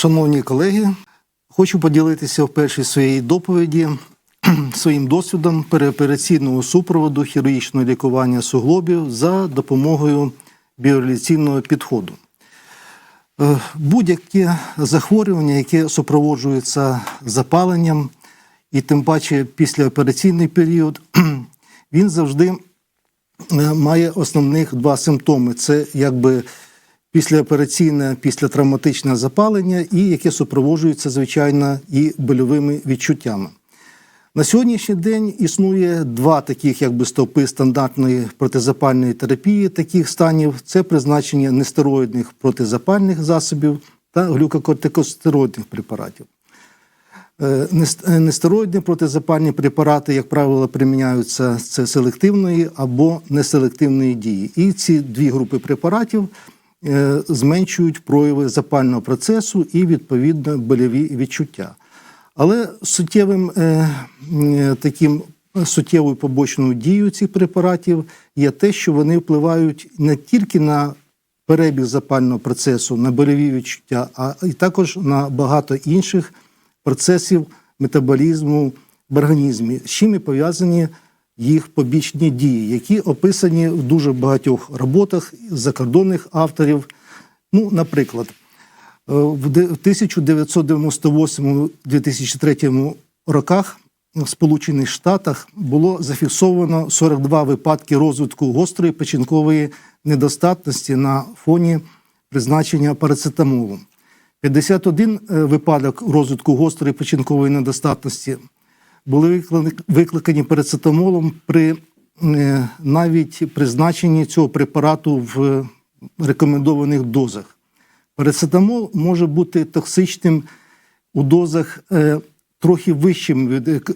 Шановні колеги, хочу поділитися в першій своїй доповіді своїм досвідом переопераційного супроводу хірургічного лікування суглобів за допомогою біореляційного підходу. Е, Будь-яке захворювання, яке супроводжується запаленням, і тим паче післяопераційний період, він завжди е, має основних два симптоми: це якби післяопераційне, післятравматичне запалення, і яке супроводжується, звичайно, і больовими відчуттями. На сьогоднішній день існує два таких якби стовпи стандартної протизапальної терапії таких станів: це призначення нестероїдних протизапальних засобів та глюкокортикостероїдних препаратів. Е, е, Нестероїдні протизапальні препарати, як правило, приміняються це селективної або неселективної дії. І ці дві групи препаратів зменшують прояви запального процесу і відповідно больові відчуття. Але суттєвим е, е, таким суттєвою побочною дією цих препаратів є те, що вони впливають не тільки на перебіг запального процесу, на больові відчуття, а і також на багато інших процесів метаболізму в організмі, з чим і пов'язані їх побічні дії, які описані в дуже багатьох роботах закордонних авторів. Ну, наприклад, Е, в 1998-2003 роках в Сполучених Штатах було зафіксовано 42 випадки розвитку гострої печінкової недостатності на фоні призначення парацетамолу. 51 е, випадок розвитку гострої печінкової недостатності були викликані парацетамолом при е, навіть призначенні цього препарату в рекомендованих дозах. Парацетамол може бути токсичним у дозах е, трохи вищим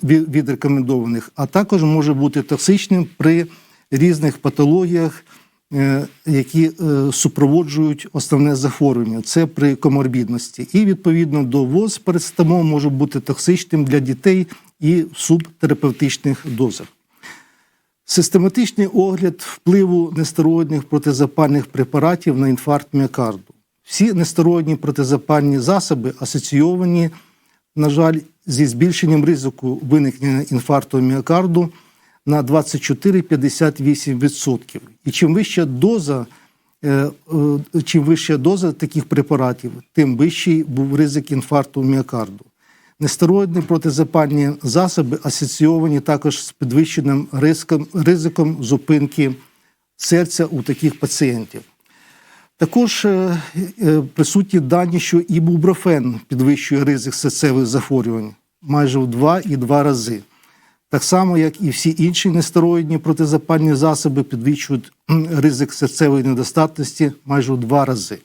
від, рекомендованих, а також може бути токсичним при різних патологіях, е, які супроводжують основне захворювання. Це при коморбідності. І відповідно до ВОЗ парацетамол може бути токсичним для дітей і субтерапевтичних дозах. Систематичний огляд впливу нестероїдних протизапальних препаратів на інфаркт міокарду. Всі нестероїдні протизапальні засоби асоційовані, на жаль, зі збільшенням ризику виникнення інфаркту міокарду на 24-58%. І чим вища доза, е, е, чим вища доза таких препаратів, тим вищий був ризик інфаркту міокарду. Нестероїдні протизапальні засоби асоційовані також з підвищеним ризиком, ризиком зупинки серця у таких пацієнтів. Також е, е, присутні дані, що ібупрофен підвищує ризик серцевих захворювань майже в 2,2 рази. Так само, як і всі інші нестероїдні протизапальні засоби підвищують ризик серцевої недостатності майже в 2 рази.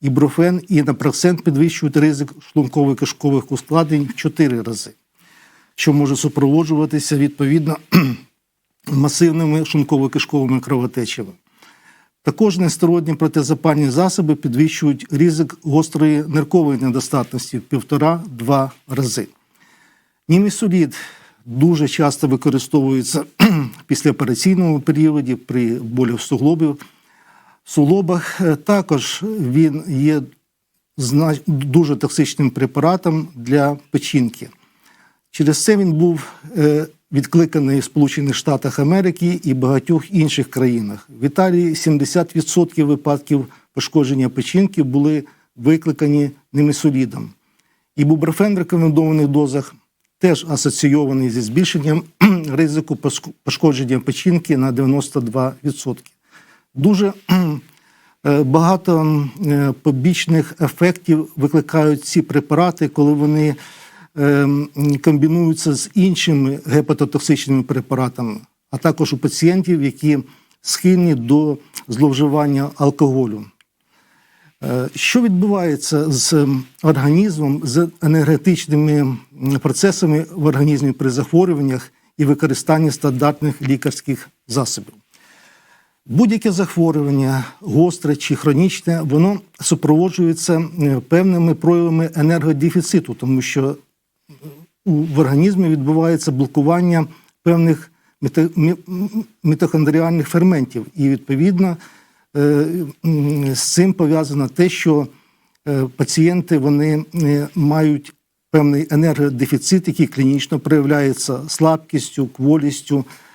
Ібупрофен і напроксен підвищують ризик шлунково-кишкових ускладнень в 4 рази, що може супроводжуватися відповідно масивними шлунково-кишковими кровотечами. Також нестероїдні протизапальні засоби підвищують ризик гострої ниркової недостатності в півтора-два рази. Німісолід дуже часто використовується в післяопераційному періоді при болі суглобів. В суглобах Е, також він є дуже токсичним препаратом для печінки. Через це він був е, відкликаний в Сполучених Штатах Америки і багатьох інших країнах. В Італії 70% випадків пошкодження печінки були викликані немесолідом. Ібупрофен в рекомендованих дозах теж асоційований зі збільшенням ризику пошкодження печінки на 92%. Дуже е, багато е, побічних ефектів викликають ці препарати, коли вони ем, комбінуються з іншими гепатотоксичними препаратами, а також у пацієнтів, які схильні до зловживання алкоголю. Е, Що відбувається з організмом, з енергетичними процесами в організмі при захворюваннях і використанні стандартних лікарських засобів? Будь-яке захворювання, гостре чи хронічне, воно супроводжується е, певними проявами енергодефіциту, тому що в організмі відбувається блокування певних мітохондріальних ферментів. І відповідно е, з цим пов'язано те, що е, пацієнти вони е, мають певний енергодефіцит, який клінічно проявляється слабкістю, кволістю, е,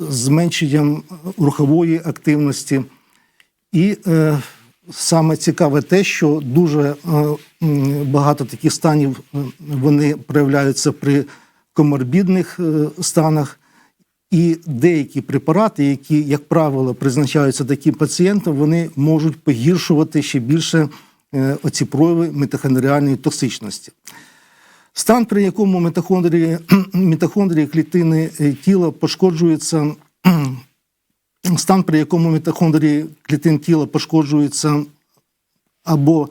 зменшенням рухової активності. І е, саме цікаве те, що дуже е, багато таких станів е, вони проявляються при коморбідних е, станах. І деякі препарати, які, як правило, призначаються таким пацієнтам, вони можуть погіршувати ще більше е, оці прояви митохондріальної токсичності. Стан, при якому митохондрії, митохондрії клітини е, тіла пошкоджуються, стан, при якому митохондрії клітин тіла пошкоджуються або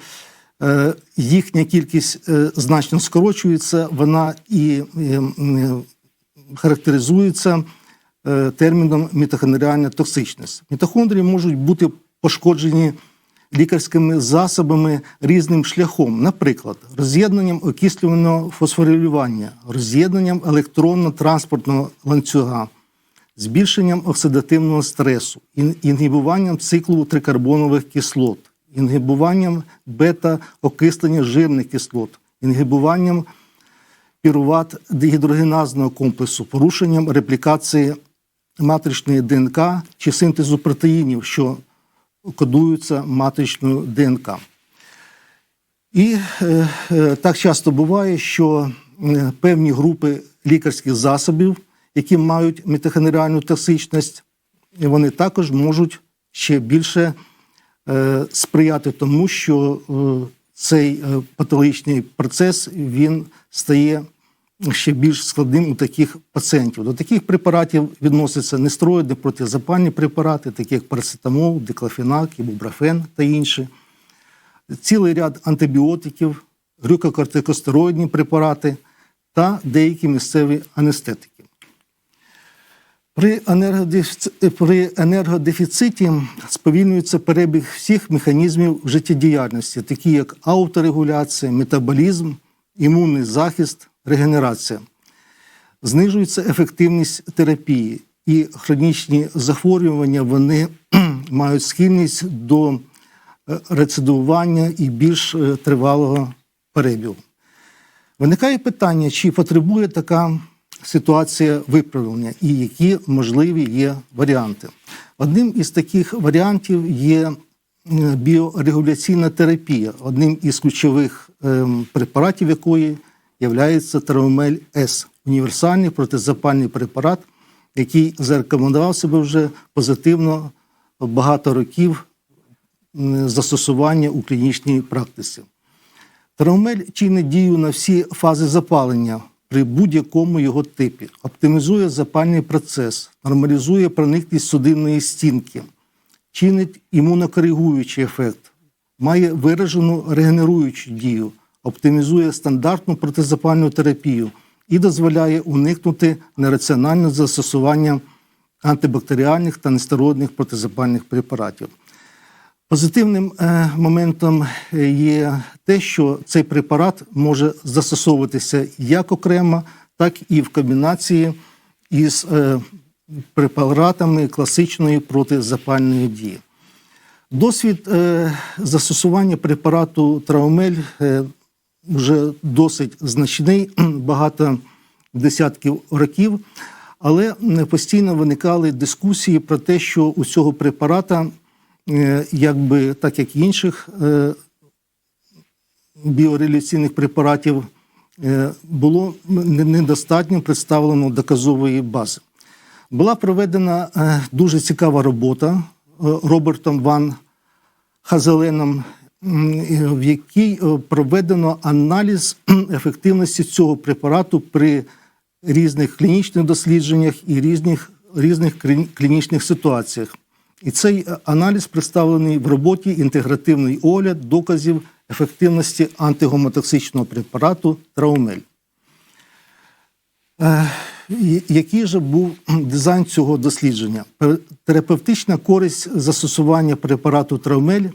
е, їхня кількість е, значно скорочується, вона і е, м, характеризується е, терміном мітохондріальна токсичність. Мітохондрії можуть бути пошкоджені лікарськими засобами різним шляхом, наприклад, роз'єднанням окислюваного фосфорилювання, роз'єднанням електронно-транспортного ланцюга, збільшенням оксидативного стресу, ін- інгібуванням циклу трикарбонових кислот, інгібуванням бета-окислення жирних кислот, інгібуванням піруват дегідрогеназного комплексу, порушенням реплікації матричної ДНК чи синтезу протеїнів, що кодуються матричною ДНК. І е, е, так часто буває, що е, певні групи лікарських засобів, які мають мітохондріальну токсичність, вони також можуть ще більше е, сприяти тому, що е, цей е, патологічний процес він стає ще більш складним у таких пацієнтів. До таких препаратів відносяться нестероїдні протизапальні препарати, такі як парацетамол, диклофенак, ібупрофен та інші цілий ряд антибіотиків, глюкокортикостероїдні препарати та деякі місцеві анестетики. При при енергодефіциті сповільнюється перебіг всіх механізмів життєдіяльності, такі як ауторегуляція, метаболізм, імунний захист, регенерація. Знижується ефективність терапії, і хронічні захворювання вони мають схильність до е, рецидивування і більш е, тривалого перебігу. Виникає питання, чи потребує така ситуація виправлення і які можливі є варіанти. Одним із таких варіантів є біорегуляційна терапія, одним із ключових ем, препаратів якої є Траумель С. Універсальний протизапальний препарат, який зарекомендував себе вже позитивно багато років застосування у клінічній практиці. Траумель чинить дію на всі фази запалення при будь-якому його типі, оптимізує запальний процес, нормалізує проникність судинної стінки, чинить імунокоригуючий ефект, має виражену регенеруючу дію, оптимізує стандартну протизапальну терапію і дозволяє уникнути нераціонального застосування антибактеріальних та нестероїдних протизапальних препаратів. Позитивним е, моментом е, є те, що цей препарат може застосовуватися як окремо, так і в комбінації із е, препаратами класичної протизапальної дії. Досвід застосування препарату Траумель вже досить значний, багато десятків років, але постійно виникали дискусії про те, що у цього препарата, е, якби так як і інших е, біореляційних препаратів, е, було недостатньо представлено доказової бази. Була проведена дуже цікава робота Робертом Ван Хазеленом, в якій е, проведено аналіз ефективності цього препарату при різних клінічних дослідженнях і різних, різних клінічних ситуаціях. І цей е, аналіз представлений в роботі інтегративний огляд доказів ефективності антигомотоксичного препарату Траумель. Е, Який же був дизайн цього дослідження? Терапевтична користь застосування препарату Травмель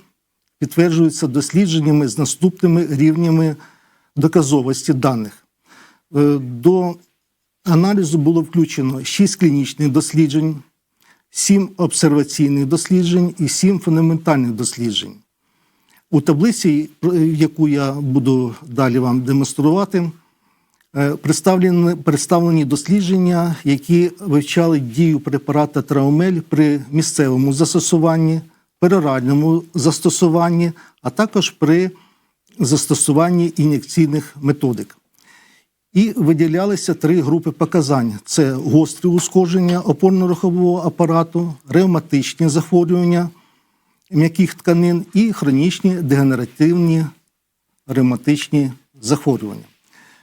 підтверджується дослідженнями з наступними рівнями доказовості даних. Е, До аналізу було включено 6 клінічних досліджень, 7 обсерваційних досліджень і 7 фундаментальних досліджень. У таблиці, яку я буду далі вам демонструвати, е, представлені, представлені дослідження, які вивчали дію препарата Траумель при місцевому застосуванні, пероральному застосуванні, а також при застосуванні ін'єкційних методик. І виділялися три групи показань: це гострі ушкодження опорно-рухового апарату, ревматичні захворювання м'яких тканин і хронічні дегенеративні ревматичні захворювання.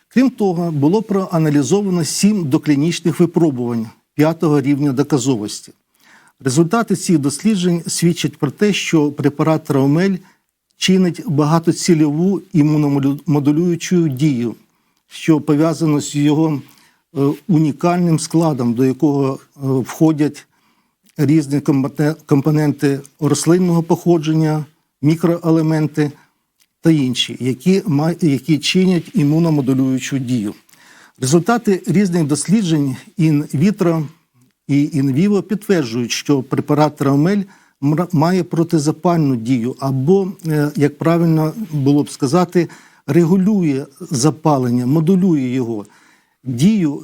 Крім того, було проаналізовано сім доклінічних випробувань п'ятого рівня доказовості. Результати цих досліджень свідчать про те, що препарат Траумель чинить багатоцільову імуномодулюючу дію, що пов'язано з його е, унікальним складом, до якого е, входять різні компоненти рослинного походження, мікроелементи та інші, які, які чинять імуномодулюючу дію. Результати різних досліджень ін-вітро і ін-віво підтверджують, що препарат Травмель має протизапальну дію, або, е, як правильно було б сказати, регулює запалення, модулює його дію,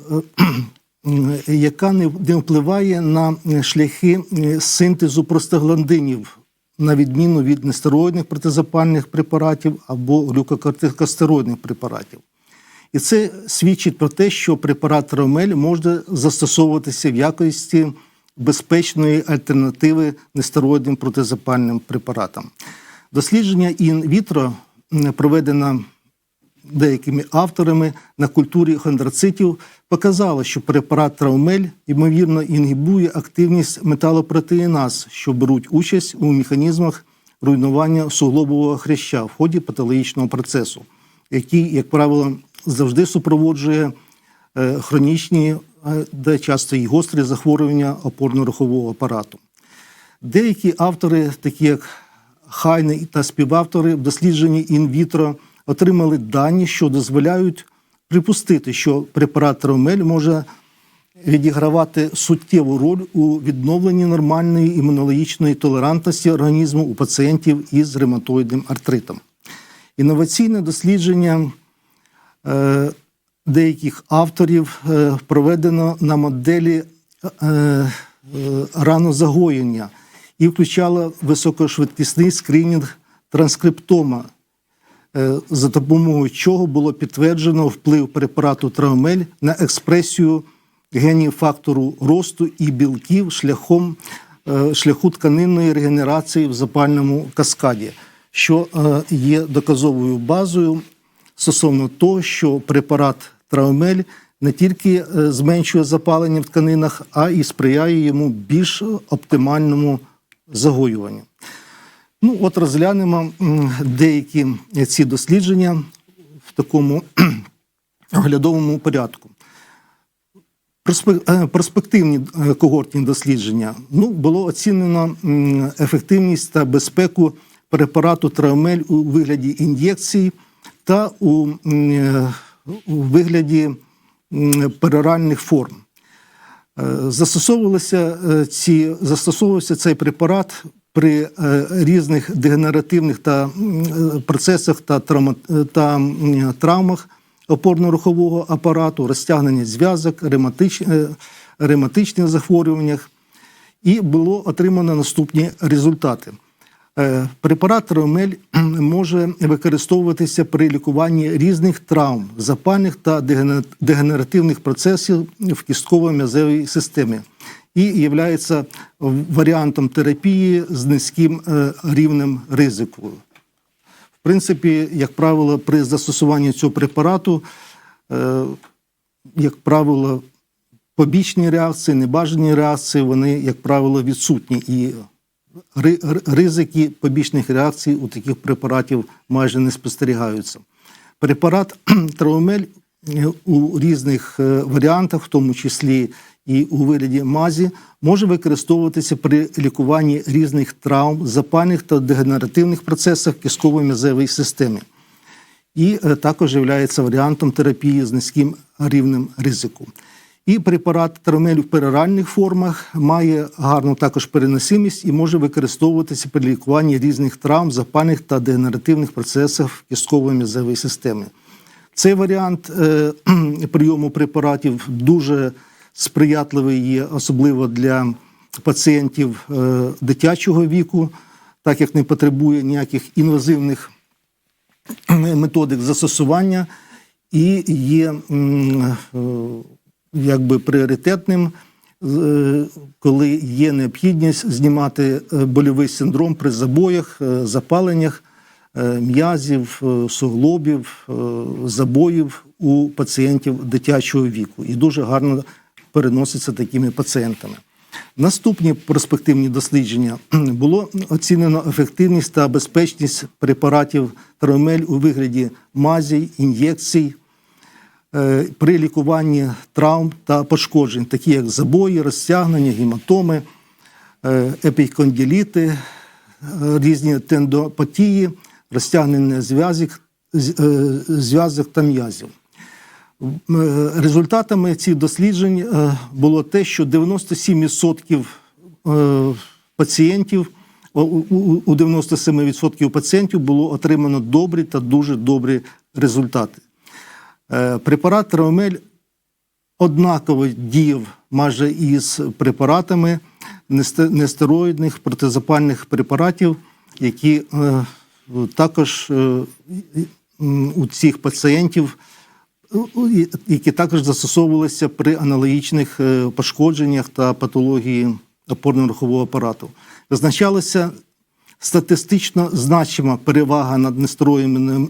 е, яка не впливає на е, шляхи синтезу простагландинів, на відміну від нестероїдних протизапальних препаратів або глюкокортикостероїдних препаратів. І це свідчить про те, що препарат Ромель може застосовуватися в якості безпечної альтернативи нестероїдним протизапальним препаратам. Дослідження ін-вітро проведено деякими авторами на культурі хондроцитів показало, що препарат Траумель ймовірно інгібує активність металопротеїназ, що беруть участь у механізмах руйнування суглобового хряща в ході патологічного процесу, який, як правило, завжди супроводжує е, хронічні, е, де часто і гострі захворювання опорно-рухового апарату. Деякі автори, такі як Хайне та співавтори в дослідженні інвітро, отримали дані, що дозволяють припустити, що препарат Травмель може відігравати суттєву роль у відновленні нормальної імунологічної толерантності організму у пацієнтів із ревматоїдним артритом. Інноваційне дослідження деяких авторів е, проведено на моделі е, е, ранозагоєння і включало високошвидкісний скринінг транскриптома, е, за допомогою чого було підтверджено вплив препарату Травмель на експресію генів фактору росту і білків шляхом е, шляху тканинної регенерації в запальному каскаді, що е, є доказовою базою стосовно того, що препарат Травмель не тільки е, зменшує запалення в тканинах, а і сприяє йому більш оптимальному загоюванню. Ну, от розглянемо деякі ці дослідження в такому оглядовому порядку. Е, Перспективні е, когортні дослідження. Ну, було оцінено ефективність та безпеку препарату Травмель у вигляді ін'єкцій та у, е, у вигляді пероральних форм. Е, Застосовувалися е, ці, застосовувався цей препарат при різних дегенеративних та процесах та, травма, та травмах опорно-рухового апарату, розтягнення зв'язок, ревматич, ревматичних захворюваннях, і було отримано наступні результати. Е, Препарат Ромель може використовуватися при лікуванні різних травм, запальних та дегенеративних процесів в кістково-м'язевій системі і є варіантом терапії з низьким е, рівнем ризику. В принципі, як правило, при застосуванні цього препарату, е, як правило, побічні реакції, небажані реакції, вони, як правило, відсутні. І ризики побічних реакцій у таких препаратів майже не спостерігаються. Препарат Траумель е, у різних е, варіантах, в тому числі і у вигляді мазі, може використовуватися при лікуванні різних травм, запальних та дегенеративних процесах кістково-м'язевої системи. І е, також є варіантом терапії з низьким рівнем ризику. І препарат травмель в пероральних формах має гарну також переносимість і може використовуватися при лікуванні різних травм, запальних та дегенеративних процесів кісткової м'язової системи. Цей варіант е, прийому препаратів дуже сприятливий є, особливо для пацієнтів е, дитячого віку, так як не потребує ніяких інвазивних методик застосування і є м, е, якби пріоритетним, е, коли є необхідність знімати е, больовий синдром при забоях, е, запаленнях м'язів, суглобів, забоїв у пацієнтів дитячого віку. І дуже гарно переноситься такими пацієнтами. Наступні перспективні дослідження було оцінено ефективність та безпечність препаратів травмель у вигляді мазій, ін'єкцій при лікуванні травм та пошкоджень, такі як забої, розтягнення, гематоми, е, епікондиліти, е, різні тендопатії, розтягнення зв'язок, е, та м'язів. Е, Результатами цих досліджень е, було те, що 97% е, пацієнтів у 97% пацієнтів було отримано добрі та дуже добрі результати. Е, Препарат Травмель однаково діяв майже із препаратами несте- нестероїдних протизапальних препаратів, які е, також е, у цих пацієнтів які також застосовувалися при аналогічних пошкодженнях та патології опорно-рухового апарату. Визначалася статистично значима перевага над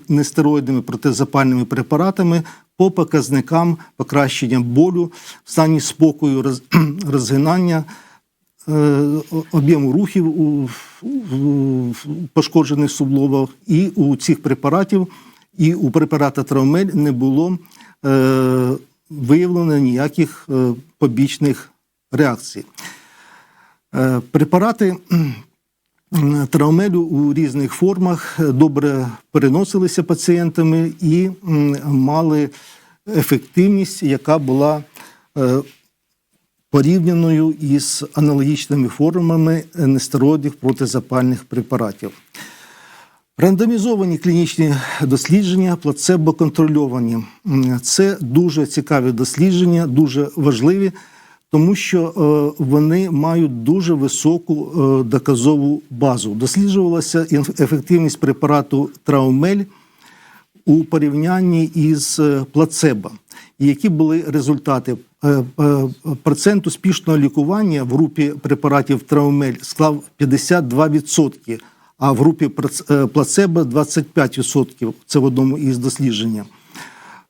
нестероїдними, протизапальними препаратами по показникам покращення болю, в стані спокою, роз- розгинання, е, об'єму рухів у, у пошкоджених суглобах, і у цих препаратів, і у препарата Травмель не було е, виявлено ніяких е, побічних реакцій. Е, Препарати травмелю у різних формах е, добре переносилися пацієнтами і мали ефективність, яка була е, порівняною із аналогічними формами нестероїдних протизапальних препаратів. Рандомізовані клінічні дослідження, плацебо-контрольовані. Це дуже цікаві дослідження, дуже важливі, тому що е, вони мають дуже високу е, доказову базу. Досліджувалася ефективність препарату Траумель у порівнянні із е, плацебо. Які були результати? Процент успішного лікування в групі препаратів Траумель склав 52%, а в групі плацебо 25%. Це в одному із досліджень.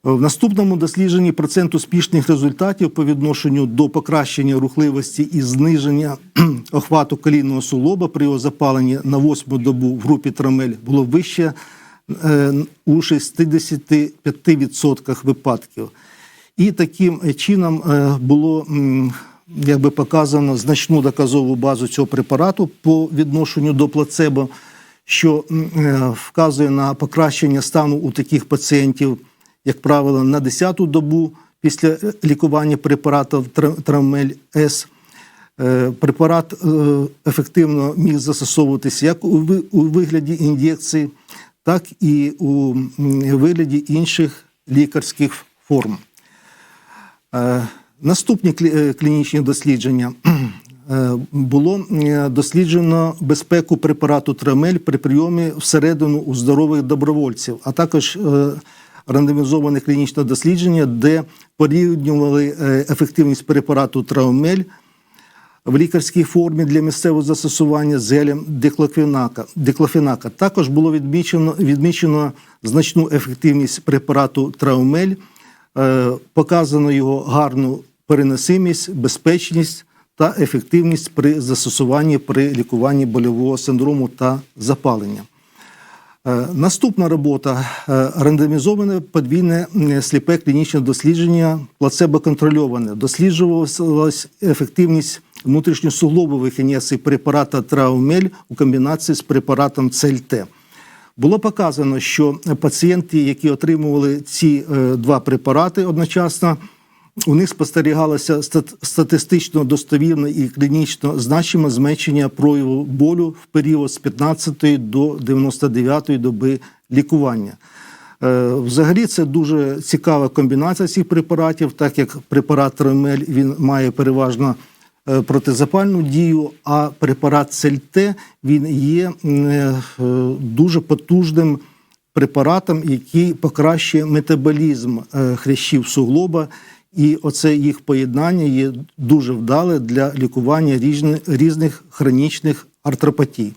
В наступному дослідженні процент успішних результатів по відношенню до покращення рухливості і зниження охвату колінного суглоба при його запаленні на восьму добу в групі трамель було вище е, у 65% випадків. І таким чином е, було якби показано значну доказову базу цього препарату по відношенню до плацебо, що е, вказує на покращення стану у таких пацієнтів, як правило, на 10-ту добу після лікування препаратів Тра- Травмель С. Е, Препарат е, ефективно міг застосовуватися як у вигляді ін'єкцій, так і у вигляді інших лікарських форм. Е, Наступні клінічні дослідження. Було досліджено безпеку препарату Трамель при прийомі всередину у здорових добровольців, а також рандомізоване клінічне дослідження, де порівнювали е, ефективність препарату Травмель в лікарській формі для місцевого застосування з гелем диклофенака. диклофенака. Також було відмічено, відмічено значну ефективність препарату Траумель, е, показано його гарну переносимість, безпечність та ефективність при застосуванні при лікуванні больового синдрому та запалення. Е, Наступна робота е, рандомізоване подвійне е, сліпе клінічне дослідження плацебо-контрольоване. Досліджувалась ефективність внутрішньосуглобових ін'єкцій препарата Траумель у комбінації з препаратом ЦЛТ. Було показано, що пацієнти, які отримували ці два препарати одночасно, у них спостерігалося статистично достовірне і клінічно значиме зменшення прояву болю в період з 15 до 99 доби лікування. Е, Взагалі це дуже цікава комбінація цих препаратів, так як препарат Тромель він має переважно е, протизапальну дію, а препарат Цельте він є е, дуже потужним препаратом, який покращує метаболізм хрящів суглоба. І оце їх поєднання є дуже вдале для лікування різних хронічних артропатій.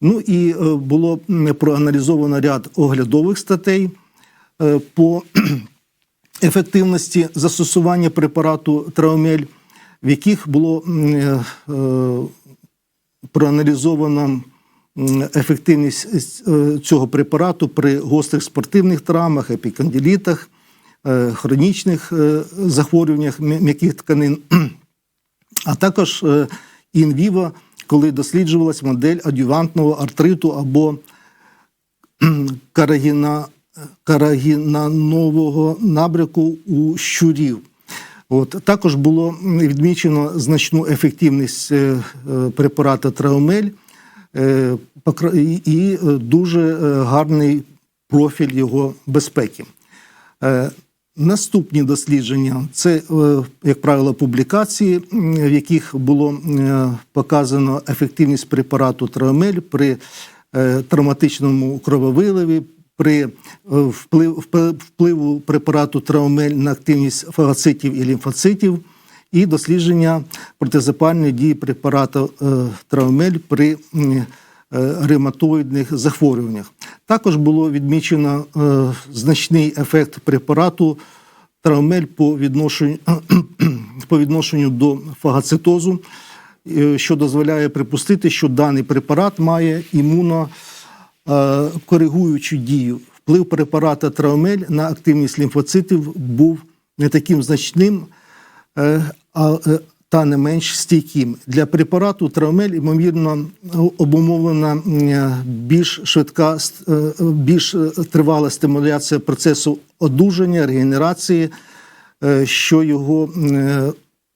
Ну і е, було проаналізовано ряд оглядових статей е, по ефективності застосування препарату Траумель, в яких було е, проаналізовано ефективність цього препарату при гострих спортивних травмах, епікандилітах, хронічних е, захворюваннях м'яких тканин, а також е, інвіво, коли досліджувалась модель адювантного артриту або карагіна, карагінанового набряку у щурів. От, також було відмічено значну ефективність е, е, препарата Траумель е, і- е, дуже е, гарний профіль його безпеки. Наступні дослідження це, е, як правило, публікації, в яких було е, показано ефективність препарату Траумель при е, травматичному крововиливі, при вплив- впли- впливу препарату Траумель на активність фагоцитів і лімфоцитів, і дослідження протизапальної дії препарату Траумель при ревматоїдних захворюваннях. Також було відмічено е, значний ефект препарату Траумель по відношенню, по відношенню до фагоцитозу, е, що дозволяє припустити, що даний препарат має імуно е, дію. Вплив препарата Траумель на активність лімфоцитів був не таким значним, е, е, та не менш стійким. Для препарату Траумель, ймовірно, обумовлена більш швидка, е, більш е, тривала стимуляція процесу одужання, регенерації, е, що його е,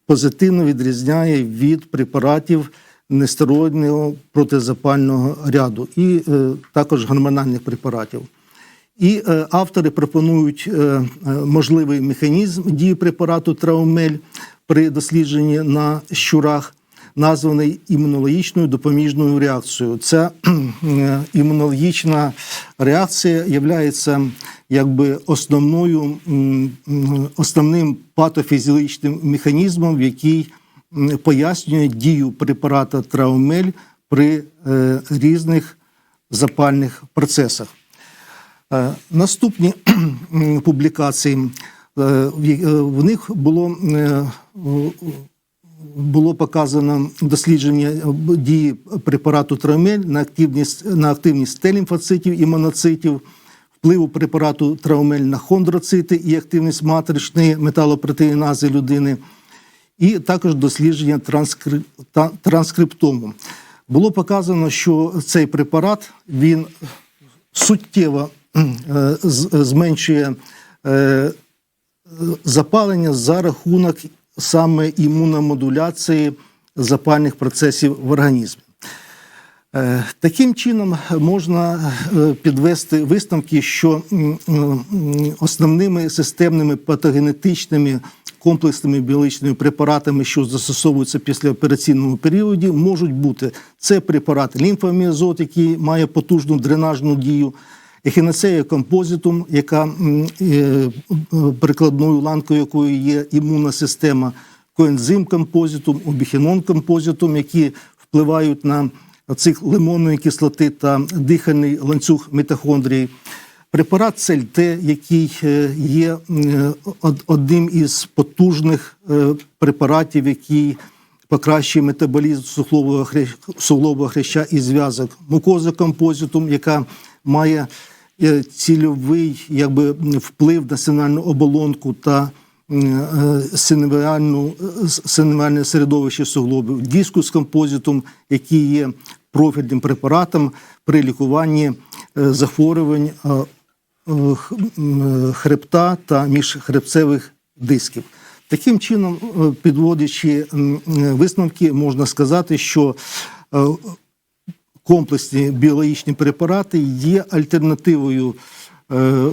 позитивно відрізняє від препаратів нестероїдного протизапального ряду і е, також гормональних препаратів. І е, автори пропонують е, е, можливий механізм дії препарату Траумель при дослідженні на щурах, названий імунологічною допоміжною реакцією. Ця е, імунологічна реакція є якби основною, основним патофізіологічним механізмом, який пояснює дію препарата Траумель при е, різних запальних процесах. Е, Наступні публікації в них було, було показано дослідження дії препарату Траумель на активність, на активність Т-лімфоцитів і моноцитів, впливу препарату Траумель на хондроцити і активність матричної металопротеїнази людини, і також дослідження транскри... транскриптому. Було показано, що цей препарат він суттєво е, зменшує е, запалення за рахунок саме імуномодуляції запальних процесів в організмі. Е, Таким чином можна е, підвести висновки, що основними системними патогенетичними комплексними біологічними препаратами, що застосовуються після операційному періоді, можуть бути це препарат лімфоміазот, який має потужну дренажну дію, ехінацея композитум, яка е, прикладною ланкою якої є імунна система, коензим композитум, обіхінон композитум, які впливають на цих лимонної кислоти та дихальний ланцюг мітохондрії. Препарат ЦельТ, який е, є е, одним із потужних препаратів, який покращує метаболізм суглобового хряща і зв'язок, мукоза композитум, яка має е, цільовий якби, вплив на синальну оболонку та е, е, синевіальне середовище суглобів, дискус композитум, який є профільним препаратом при лікуванні захворювань хребта та міжхребцевих дисків. Таким чином, підводячи висновки, можна сказати, що комплексні біологічні препарати є альтернативою е,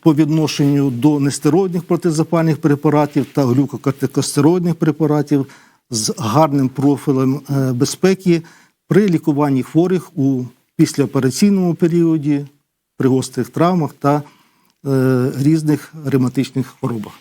по відношенню до нестероїдних протизапальних препаратів та глюкокортикостероїдних препаратів з гарним профілем е, безпеки при лікуванні хворих у післяопераційному періоді, при гострих травмах та е, різних ревматичних хворобах.